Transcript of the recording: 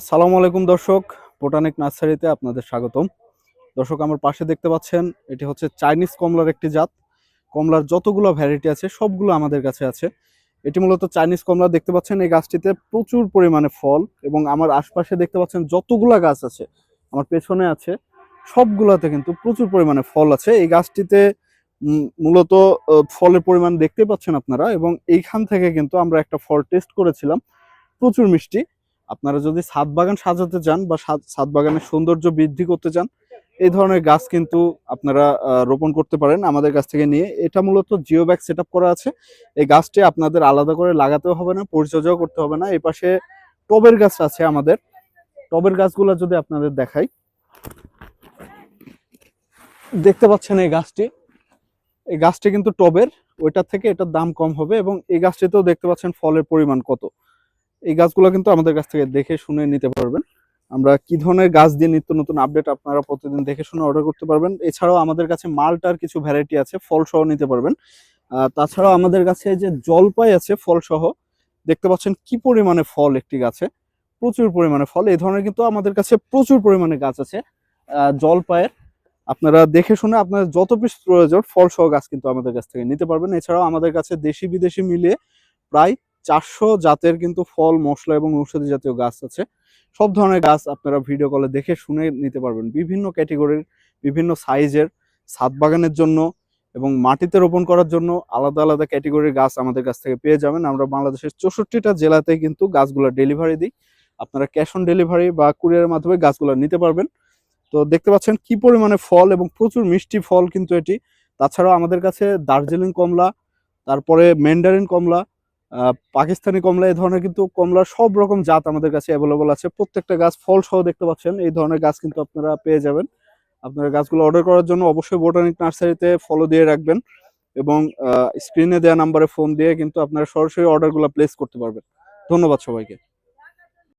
আসসালামু আলাইকুম দর্শক, বোটানিক নার্সারিতে আপনাদের স্বাগতম। দর্শক, আমার পাশে দেখতে পাচ্ছেন, এটি হচ্ছে চাইনিজ কমলার একটি জাত। কমলার যতগুলো ভ্যারাইটি আছে, সবগুলো আমাদের কাছে আছে। এটি মূলত চাইনিজ কমলা, দেখতে পাচ্ছেন এই গাছটিতে প্রচুর পরিমাণে ফল এবং আমার আশপাশে দেখতে পাচ্ছেন যতগুলা গাছ আছে, আমার পেছনে আছে, সবগুলাতে কিন্তু প্রচুর পরিমাণে ফল আছে। এই গাছটিতে মূলত ফলের পরিমাণ দেখতে পাচ্ছেন আপনারা এবং এইখান থেকে কিন্তু আমরা একটা ফল টেস্ট করেছিলাম। প্রচুর মিষ্টি আপনারা যদি ছাদ বাগান সাজাতে চান বা ছাদ- বাগানের সৌন্দর্য বৃদ্ধি করতে চান, এই ধরনের গাছ কিন্তু আপনারা রোপণ করতে পারেন আমাদের কাছ থেকে নিয়ে। এটা মূলত জিও ব্যাগ সেট করা আছে। এই গাছটি আপনাদের আলাদা করে লাগাতেও হবে না, পরিচর্যাও করতে হবে না। এই পাশে টবের গাছ আছে আমাদের। টবের গাছগুলো যদি আপনাদের দেখাই। দেখতে পাচ্ছেন এই গাছটি। এই গাছটি কিন্তু টবের, ওইটার থেকে এটার দাম কম হবে এবং এই গাছটিতেও দেখতে পাচ্ছেন ফলের পরিমাণ কত। এই গাছগুলো কিন্তু আমাদের কাছ থেকে দেখে শুনে নিতে পারবেন। আমরা কি ধরনের গাছ দিয়ে নিত্য নতুন আপডেট আপনারা প্রতিদিন দেখে শুনে অর্ডার করতে পারবেন? এছাড়াও আমাদের কাছে মালটার কিছু ভ্যারাইটি আছে ফল সহ নিতে পারবেন। তাছাড়াও আমাদের কাছে যে জলপাই আছে ফল সহ দেখতে পাচ্ছেন কি পরিমাণে ফল একটি গাছে। প্রচুর পরিমাণে ফল। এই ধরনের কিন্তু আমাদের কাছে প্রচুর পরিমাণে গাছ আছে। আহ, জলপাইয়ের আপনারা দেখে শুনে আপনাদের যত পিস প্রয়োজন ফল সহ গাছ কিন্তু আমাদের কাছ থেকে নিতে পারবেন। এছাড়াও আমাদের কাছে দেশি বিদেশি মিলিয়ে প্রায় চারশো জাতের কিন্তু ফল, মশলা এবং ঔষধি জাতীয় গাছ আছে। সব ধরনের গাছ আপনারা ভিডিও কলে দেখে শুনে নিতে পারবেন। বিভিন্ন ক্যাটেগরির বিভিন্ন সাইজের ছাদ বাগানের জন্য এবং মাটিতে রোপণ করার জন্য আলাদা আলাদা ক্যাটেগরির গাছ আমাদের কাছ থেকে পেয়ে যাবেন। আমরা বাংলাদেশের চৌষট্টিটা জেলাতে কিন্তু গাছগুলো ডেলিভারি দিই। আপনারা ক্যাশ অন ডেলিভারি বা কুরিয়ারের মাধ্যমে গাছগুলো নিতে পারবেন। তো দেখতে পাচ্ছেন কি পরিমাণে ফল এবং প্রচুর মিষ্টি ফল কিন্তু এটি। তাছাড়াও আমাদের কাছে দার্জিলিং কমলা, তারপরে ম্যান্ডারিন কমলা পাকিস্তানি কমলা এই ধরনের কিন্তু কমলা সব রকম জাত আমাদের কাছে অ্যাভেলেবল আছে। প্রত্যেকটা গাছ ফল সহ দেখতে পাচ্ছেন, এই ধরনের গাছ কিন্তু আপনারা পেয়ে যাবেন। আপনারা গাছগুলো অর্ডার করার জন্য অবশ্যই বোটানিক নার্সারিতে ফলো দিয়ে রাখবেন এবং স্ক্রিনে দেওয়া নাম্বারে ফোন দিয়ে কিন্তু আপনারা সরাসরি অর্ডারগুলো প্লেস করতে পারবেন। ধন্যবাদ সবাইকে।